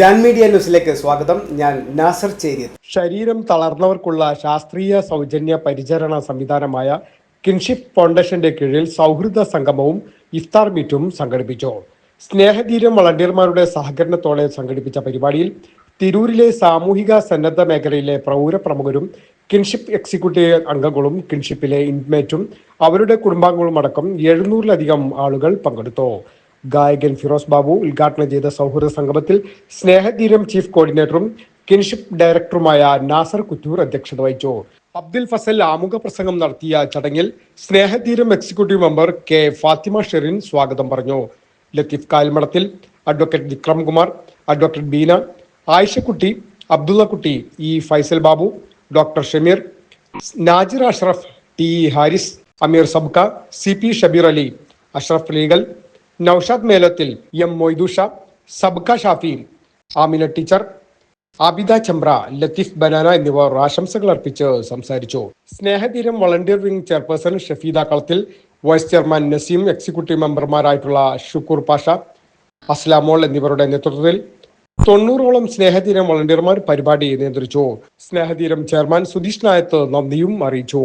Jan media ന്യൂസിലേക്ക് സ്വാഗതം. ഞാൻ നാസർ ചേരിയത് ശരീരം തളർന്നവർക്കുള്ള ശാസ്ത്രീയ സൗജന്യ പരിചരണ സംവിധാനമായ കിൻഷിപ്പ് ഫൗണ്ടേഷന്റെ കീഴിൽ സൗഹൃദ സംഗമവും ഇഫ്താർ മീറ്റും സംഘടിപ്പിച്ചു. സ്നേഹധീരം വളണ്ടിയർമാരുടെ സഹകരണത്തോടെ സംഘടിപ്പിച്ച പരിപാടിയിൽ തിരൂരിലെ സാമൂഹിക സന്നദ്ധ മേഖലയിലെ പ്രൗര പ്രമുഖരും കിൻഷിപ്പ് എക്സിക്യൂട്ടീവ് അംഗങ്ങളും കിൻഷിപ്പിലെ ഇൻമേറ്റും അവരുടെ കുടുംബാംഗങ്ങളും അടക്കം എഴുന്നൂറിലധികം ആളുകൾ പങ്കെടുത്തു. ഗായകൻ ഫിറോസ് ബാബു ഉദ്ഘാടനം ചെയ്ത സൗഹൃദ സംഗമത്തിൽ സ്നേഹതീരം ചീഫ് കോർഡിനേറ്ററും കിൻഷിപ്പ് ഡയറക്ടറുമായ നാസർ കുറ്റൂർ അധ്യക്ഷത വഹിച്ചു. അബ്ദുൽ ഫസൽ ആമുഖ പ്രസംഗം നടത്തിയ ചടങ്ങിൽ Snehatheeram executive member K Fathima Sherin സ്വാഗതം പറഞ്ഞു. Latheef Kalmadathil advocate Vikram Kumar advocate Beena Ayishakkutty Abdullakkutty E Faisal Babu doctor Shameer Najir Ashraf T Haris Ameer Sabka C P Shabeer Ali Ashraf legal Noushad Melathil M Moithusha Sabka Shafi Amina teacher Abida Chamra Latheef banana എന്നിവർ ആശംസകൾ അർപ്പിച്ച് സംസാരിച്ചു. Snehatheeram volunteer wing chairperson Shafeeda Kalathil vice chairman Naseem executive മെമ്പർമാരായിട്ടുള്ള Shukkoor Pasha Aslamol എന്നിവരുടെ നേതൃത്വത്തിൽ തൊണ്ണൂറോളം സ്നേഹതീരം വളണ്ടിയർമാർ പരിപാടി നിയന്ത്രിച്ചു. സ്നേഹതീരം chairman Sudheesh Nayath നന്ദിയും അറിയിച്ചു.